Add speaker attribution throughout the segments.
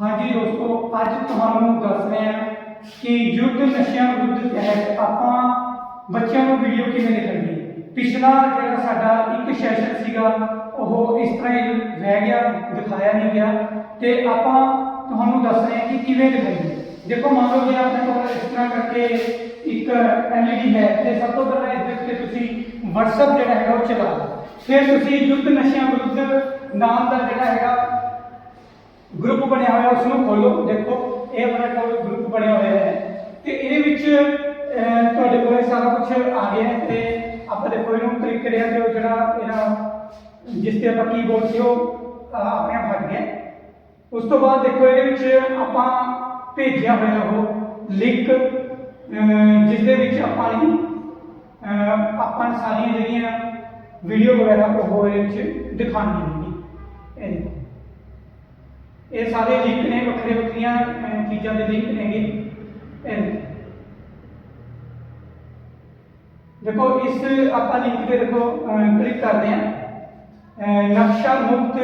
Speaker 1: ਹਾਂਜੀ ਦੋਸਤੋ, ਅੱਜ ਤੁਹਾਨੂੰ ਦੱਸ ਰਹੇ ਹਾਂ ਕਿ ਯੁੱਧ ਨਸ਼ਿਆਂ ਵਿਰੁੱਧ ਤਹਿਤ ਆਪਾਂ ਬੱਚਿਆਂ ਨੂੰ ਵੀਡੀਓ ਕਿਵੇਂ ਦਿਖਾਈਏ ਪਿਛਲਾ ਜਿਹੜਾ ਸਾਡਾ ਇੱਕ ਸੈਸ਼ਨ ਸੀਗਾ, ਉਹ ਇਸ ਤਰ੍ਹਾਂ ਹੀ ਰਹਿ ਗਿਆ, ਦਿਖਾਇਆ ਨਹੀਂ ਗਿਆ। ਤੇ ਆਪਾਂ ਤੁਹਾਨੂੰ ਦੱਸ ਰਹੇ ਹਾਂ ਕਿ ਕਿਵੇਂ ਦਿਖਾਈਏ ਦੇਖੋ, ਮੰਨ ਲਓ ਜੇ ਆਪਣੇ ਕੋਲ ਇਸ ਤਰ੍ਹਾਂ ਕਰਕੇ ਇੱਕ ਐਲਈਡੀ ਹੈ ਤੇ ਸਭ ਤੋਂ ਪਹਿਲਾਂ ਇਸ ਦੇ ਉੱਤੇ ਤੁਸੀਂ WhatsApp ਜਿਹੜਾ ਹੈਗਾ ਉਹ ਚਲਾ ਫਿਰ ਤੁਸੀਂ ਯੁੱਧ ਨਸ਼ਿਆਂ ਵਿਰੁੱਧ ਨਾਮ ਦਾ ਜਿਹੜਾ ਹੈਗਾ ਗਰੁੱਪ ਬਣਿਆ ਹੋਇਆ ਉਸ ਨੂੰ ਖੋਲੋ ਦੇਖੋ, ਇਹ ਆਪਣਾ ਕੋਲ ਗਰੁੱਪ ਬਣਿਆ ਹੋਇਆ ਹੈ। ਤੇ ਇਹਦੇ ਵਿੱਚ ਤੁਹਾਡੇ ਕੋਲ ਸਾਰਾ ਕੁਝ ਆ ਗਿਆ ਹੈ ਤੇ ਆਪਾਂ ਦੇਖੋ, ਇਹਨੂੰ ਕਲਿੱਕ ਕਰਿਆ ਤੇ ਜਿਹੜਾ ਇਹਦਾ, ਜਿਸ ਤੇ ਆਪਾਂ ਕੀਬੋਰਡ ਸੀ ਉਹ ਆਪਣੇ ਆਪ ਹਟ ਗਿਆ ਉਸ ਤੋਂ ਬਾਅਦ ਦੇਖੋ, ਇਹਦੇ ਵਿੱਚ ਆਪਾਂ ਭੇਜਿਆ ਹੋਇਆ ਉਹ ਲਿੰਕ ਜਿਸ ਦੇ ਵਿੱਚ ਆਪਾਂ ਨੇ ਆਪਾਂ ਸਾਰੀਆਂ ਜਿਹੜੀਆਂ ਵੀਡੀਓ ਵਗੈਰਾ ਉਹ ਇਹਦੇ ਵਿੱਚ ਦਿਖਾਉਣੀਆਂ ਨੇ। ਇਹ ਦੇਖੋ। ਇਹ ਸਾਰੇ ਲਿੰਕ ਨੇ ਵੱਖਰੇ ਵੱਖਰੀਆਂ ਅਹ, ਚੀਜ਼ਾਂ ਦੇ ਲਿੰਕ ਨੇਗੇ। ਇਹ ਦੇਖੋ ਇਸ ਆਪਾਂ ਲਿੰਕ ਤੇ ਦੇਖੋ ਕਲਿੱਕ ਕਰਦੇ ਹਾਂ। ਅਹ, ਨਕਸ਼ਾ ਮੁਕਤ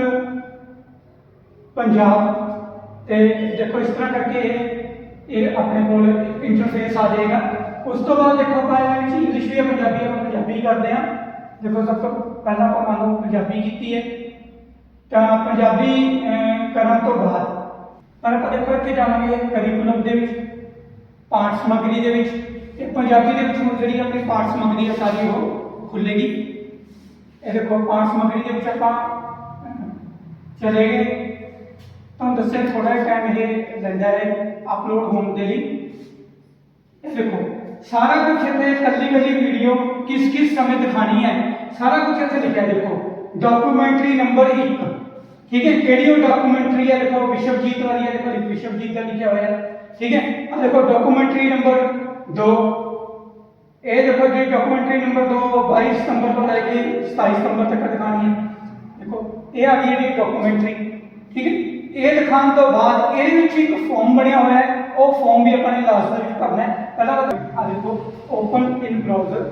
Speaker 1: ਪੰਜਾਬ। ਤੇ ਦੇਖੋ ਇਸ ਤਰ੍ਹਾਂ ਕਰਕੇ ਇਹ ਇਹ ਆਪਣੇ ਕੋਲ ਇੰਟਰਫੇਸ ਆ ਜਾਏਗਾ। ਉਸ ਤੋਂ ਬਾਅਦ ਦੇਖੋ ਆਪਾਂ ਇਹਦੇ ਵਿੱਚ ਇੰਗਲਿਸ਼ ਵੀ ਹੈ, ਪੰਜਾਬੀ ਆਪਾਂ ਪੰਜਾਬੀ ਕਰਦੇ ਹਾਂ। ਦੇਖੋ ਸਭ ਤੋਂ ਪਹਿਲਾਂ ਆਪਾਂ ਮੰਨ ਲਓ ਪੰਜਾਬੀ ਕੀਤੀ ਹੈ। ਤਾਂ ਪੰਜਾਬੀ ਅਹ, ਕਰਨ ਤੋਂ ਬਾਅਦ। ਪਰ ਆਪਾਂ ਦੇਖੋ ਇੱਥੇ ਜਾਵਾਂਗੇ ਕਰਿਕੂਲਮ ਦੇ ਵਿੱਚ ਪਾਠ ਸਮੱਗਰੀ ਦੇ ਵਿੱਚ। ਤੇ ਪੰਜਾਬੀ ਦੇ ਵਿੱਚ ਹੁਣ ਜਿਹੜੀ ਆਪਣੀ ਪਾਠ ਸਮੱਗਰੀ ਹੈ ਸਾਰੀ ਉਹ ਖੁੱਲੇਗੀ ਇਹ ਦੇਖੋ ਪਾਠ ਸਮੱਗਰੀ ਦੇ ਵਿੱਚ ਆਪਾਂ ਅਹ, ਚਲੇ ਗਏ ਤੁਹਾਨੂੰ ਦੱਸਿਆ ਥੋੜਾ ਟਾਈਮ ਇਹ ਲੈਂਦਾ ਹੈ ਅਪਲੋਡ ਹੋਣ ਦੇ ਲਈ। ਇਹ ਦੇਖੋ ਸਾਰਾ ਕੁਝ ਇੱਥੇ ਕੱਲੀ ਕੱਲੀ ਵੀਡੀਓ ਕਿਸ ਕਿਸ ਸਮੇਂ ਦਿਖਾਣੀ ਹੈ ਸਾਰਾ ਕੁਝ ਇੱਥੇ ਲਿਖਿਆ ਦੇਖੋ। ਡਾਕੂਮੈਂਟਰੀ ਨੰਬਰ 1 ਠੀਕ ਹੈ ਕਿਹੜੀ ਉਹ ਡਾਕੂਮੈਂਟਰੀ ਹੈ ਦੇਖੋ ਵਿਸ਼ਵਜੀਤ ਵਾਲੀ ਹੈ ਦੇਖੋ ਵਿਸ਼ਵਜੀਤ ਦਾ ਲਿਖਿਆ ਹੋਇਆ ਹੈ ਠੀਕ ਹੈ ਆ ਦੇਖੋ ਡਾਕੂਮੈਂਟਰੀ ਨੰਬਰ 2 ਇਹ ਦੇਖੋ ਜੀ ਡਾਕੂਮੈਂਟਰੀ ਨੰਬਰ 2 22 ਸਤੰਬਰ ਤੋਂ ਲੈ ਕੇ 27 ਸਤੰਬਰ ਤੱਕ ਦਿਖਾਣੀ ਹੈ ਦੇਖੋ ਇਹ ਆ ਗਈ ਜਿਹੜੀ ਡਾਕੂਮੈਂਟਰੀ ਠੀਕ ਹੈ ਇਹ ਦਿਖਾਉਣ ਤੋਂ ਬਾਅਦ ਇਹਦੇ ਵਿੱਚ ਇੱਕ ਫਾਰਮ ਬਣਿਆ ਹੋਇਆ ਹੈ ਉਹ ਫਾਰਮ ਵੀ ਆਪਾਂ ਨੇ ਲਾਸਟ ਦੇ ਵਿੱਚ ਭਰਨਾ ਹੈ ਪਹਿਲਾਂ ਆ ਦੇਖੋ ਓਪਨ ਇਨ ਬ੍ਰਾਊਜ਼ਰ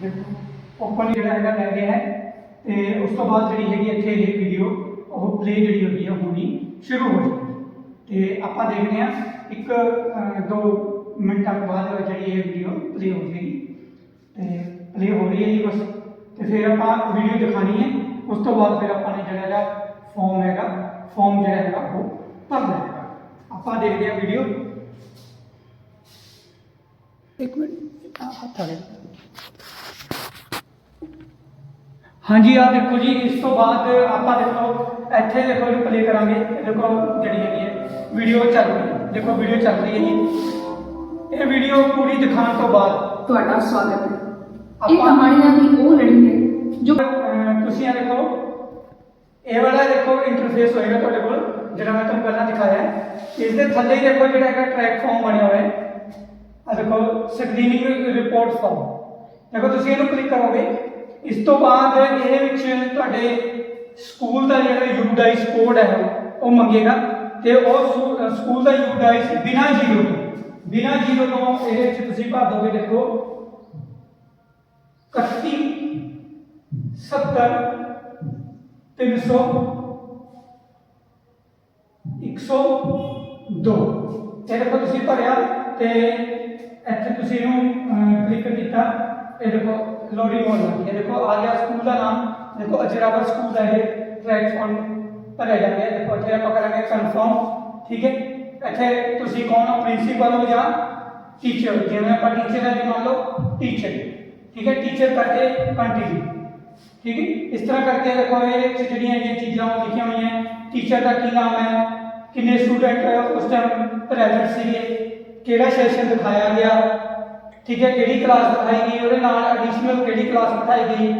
Speaker 1: ਦੇਖੋ ਓਪਨ ਜਿਹੜਾ ਹੈਗਾ ਲੈ ਗਿਆ ਹੈ ਤੇ ਉਸ ਤੋਂ ਬਾਅਦ ਜਿਹੜੀ ਹੈਗੀ ਇੱਥੇ ਇਹ ਵੀਡੀਓ ਉਹ ਪਲੇ ਜਿਹੜੀ ਹੋਈ ਹੈ ਹੋਣੀ ਸ਼ੁਰੂ ਹੋ ਜਾਏਗੀ ਤੇ ਆਪਾਂ ਦੇਖਦੇ ਹਾਂ, ਇੱਕ ਦੋ ਮਿੰਟਾਂ ਤੋਂ ਬਾਅਦ ਜਿਹੜੀ ਇਹ ਵੀਡੀਓ ਪਲੇ ਹੋ ਜਾਏਗੀ। ਤੇ ਪਲੇ ਹੋ ਰਹੀ ਹੈ ਜੀ ਬਸ। ਤੇ ਫਿਰ ਆਪਾਂ ਵੀਡੀਓ ਦਿਖਾਣੀ ਹੈ। ਉਸ ਤੋਂ ਬਾਅਦ ਫਿਰ ਆਪਾਂ ਨੇ ਜਿਹੜਾ ਹੈਗਾ ਫਾਰਮ ਹੈਗਾ ਫਾਰਮ ਜਿਹੜਾ ਹੈਗਾ ਉਹ ਭਰਨਾ ਹੈਗਾ। ਆਪਾਂ ਦੇਖਦੇ ਹਾਂ ਵੀਡੀਓ ਇੱਕ ਮਿੰਟ ਹੱਥ ਆ ਹਾਂਜੀ ਆ ਦੇਖੋ ਜੀ ਇਸ ਤੋਂ ਬਾਅਦ ਆਪਾਂ ਦੇਖੋ ਇੱਥੇ ਦੇਖੋ ਇਹਨੂੰ ਪਲੇ ਕਰਾਂਗੇ। ਦੇਖੋ ਜਿਹੜੀ ਹੈਗੀ ਹੈ ਵੀਡੀਓ ਚੱਲ ਰਹੀ ਹੈ। ਦੇਖੋ ਵੀਡੀਓ ਚੱਲ ਰਹੀ ਹੈ ਜੀ। ਇਹ ਵੀਡੀਓ ਪੂਰੀ ਦਿਖਾਉਣ ਤੋਂ ਬਾਅਦ
Speaker 2: ਤੁਹਾਡਾ ਸਵਾਗਤ ਹੈ। ਇਹ
Speaker 1: ਆਪਾਂ-
Speaker 2: ਕਹਾਣੀਆਂ ਦੀ ਉਹ ਲੜੀ ਹੈ ਜੋ
Speaker 1: ਤੁਸੀਂ ਇਹ ਦੇਖੋ ਇਹ ਵਾਲਾ ਦੇਖੋ ਇੰਟਰਫੇਸ ਹੋਏਗਾ ਤੁਹਾਡੇ ਕੋਲ ਜਿਹੜਾ ਮੈਂ ਤੁਹਾਨੂੰ ਪਹਿਲਾਂ ਦਿਖਾਇਆ ਹੈ। ਇਸ ਦੇ ਥੱਲੇ ਹੀ ਦੇਖੋ ਜਿਹੜਾ ਹੈਗਾ ਟਰੈਕ ਫਾਰਮ ਬਣਿਆ ਹੋਇਆ ਹੈ। ਆ ਦੇਖੋ ਸਕਰੀਨਿੰਗ ਰਿਪੋਰਟ ਫਾਰਮ ਦੇਖੋ ਤੁਸੀਂ ਇਹਨੂੰ ਕਲਿੱਕ ਕਰੋਗੇ। ਇਸ ਤੋਂ ਬਾਅਦ ਇਹਦੇ ਵਿੱਚ ਤੁਹਾਡੇ ਸਕੂਲ ਦਾ ਜਿਹੜਾ ਯੂਡਾਈਸ ਕੋਡ ਹੈ, ਉਹ ਮੰਗੇਗਾ ਤੇ ਉਹ ਸਕੂਲ ਦਾ ਯੂਡਾਈਸ ਬਿਨਾ ਜ਼ੀਰੋ ਤੋਂ, ਬਿਨਾ ਜ਼ੀਰੋ ਤੋਂ ਇਹਦੇ ਵਿੱਚ ਤੁਸੀਂ ਭਰ ਦੋਗੇ ਦੇਖੋ 31 70 300 102 ਇਹ ਦੇਖੋ ਤੁਸੀਂ ਭਰਿਆ ਤੇ ਇੱਥੇ ਤੁਸੀਂ ਇਹਨੂੰ ਕਲਿੱਕ ਕੀਤਾ, ਇਹ ਦੇਖੋ ਲੋਡਿੰਗ ਹੋਣ ਲੱਗੀ ਹੈ ਦੇਖੋ ਆ ਗਿਆ ਸਕੂਲ ਦਾ ਨਾਮ ਦੇਖੋ ਅਜਰਾਵਰ ਸਕੂਲ ਦਾ ਇਹ ਟਰੈਕ ਫੰਡ ਭਰਿਆ ਜਾ ਰਿਹਾ ਹੈ ਦੇਖੋ ਇੱਥੇ ਆਪਾਂ ਕਰਾਂਗੇ ਕਨਫਰਮ ਠੀਕ ਹੈ ਇੱਥੇ ਤੁਸੀਂ ਕੌਣ ਹੋ ਪ੍ਰਿੰਸੀਪਲ ਹੋ ਜਾਂ ਟੀਚਰ ਜਿਵੇਂ ਆਪਾਂ ਟੀਚਰ ਹੈ ਜੀ ਮੰਨ ਲਓ ਟੀਚਰ ਠੀਕ ਹੈ ਟੀਚਰ ਕਰਕੇ ਕੰਟੀਨਿਊ ਠੀਕ ਹੈ ਇਸ ਤਰ੍ਹਾਂ ਕਰਕੇ ਦੇਖੋ ਇਹ ਵਿੱਚ ਜਿਹੜੀਆਂ ਇਹ ਚੀਜ਼ਾਂ ਉਹ ਲਿਖੀਆਂ ਹੋਈਆਂ ਟੀਚਰ ਦਾ ਕੀ ਨਾਮ ਹੈ ਕਿੰਨੇ ਸਟੂਡੈਂਟ ਉਸ ਟਾਈਮ ਪ੍ਰੈਜ਼ੈਂਟ ਸੀਗੇ ਕਿਹੜਾ ਸੈਸ਼ਨ ਦਿਖਾਇਆ ਗਿਆ ਠੀਕ ਹੈ, ਕਿਹੜੀ ਕਲਾਸ ਦਿਖਾਈ ਗਈ? ਉਹਦੇ ਨਾਲ ਐਡੀਸ਼ਨਲ ਕਿਹੜੀ ਕਲਾਸ ਦਿਖਾਈ ਗਈ?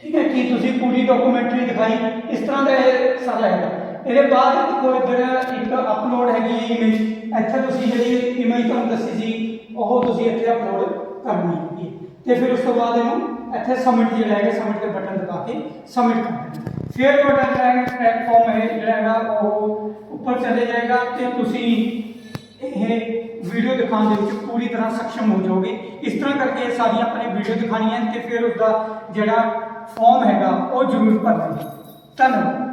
Speaker 1: ਠੀਕ ਹੈ, ਕੀ ਤੁਸੀਂ ਪੂਰੀ ਡਾਕੂਮੈਂਟਰੀ ਦਿਖਾਈ? ਇਸ ਤਰ੍ਹਾਂ ਦਾ ਇਹ ਸਾਰਾ ਹੈਗਾ ਇਹਦੇ ਬਾਅਦ ਦੇਖੋ, ਇੱਧਰ ਇੱਕ ਅਪਲੋਡ ਹੈਗੀ ਇਮੇਜ ਇੱਥੇ ਤੁਸੀਂ ਜਿਹੜੀ ਇਮੇਜ ਤੁਹਾਨੂੰ ਦੱਸੀ ਸੀ, ਉਹ ਤੁਸੀਂ ਇੱਥੇ ਅਪਲੋਡ ਕਰਨੀ ਹੈਗੀ ਹੈ। ਤੇ ਫਿਰ ਉਸ ਤੋਂ ਬਾਅਦ ਇਹਨੂੰ ਇੱਥੇ ਸਬਮਿਟ ਜਿਹੜਾ ਹੈਗਾ ਸਬਮਿਟ ਦੇ ਬਟਨ ਦਬਾ ਕੇ ਸਬਮਿਟ ਕਰ ਦੇਣਾ। ਫਿਰ ਤੁਹਾਡਾ ਜਿਹੜਾ ਹੈਗਾ ਪਲੇਟਫਾਰਮ ਹੈ, ਜਿਹੜਾ ਹੈਗਾ, ਉਹ ਉੱਪਰ ਚਲੇ ਜਾਏਗਾ ਤੇ ਤੁਸੀਂ ਇਹ ਵੀਡੀਓ ਦਿਖਾਉਣ ਦੇ ਵਿੱਚ ਪੂਰੀ ਤਰ੍ਹਾਂ ਸક્ષਮ ਹੋ ਜਾਓਗੇ। ਇਸ ਤਰ੍ਹਾਂ ਕਰਕੇ ਇਹ ਸਾਰੀਆਂ ਆਪਣੇ ਵੀਡੀਓ ਦਿਖਾਣੀਆਂ ਤੇ ਫਿਰ ਉਸ ਦਾ ਜਿਹੜਾ ਫਾਰਮ ਹੈਗਾ, ਉਹ ਜ਼ਰੂਰ ਭਰਨਾ ਧੰਨਵਾਦ।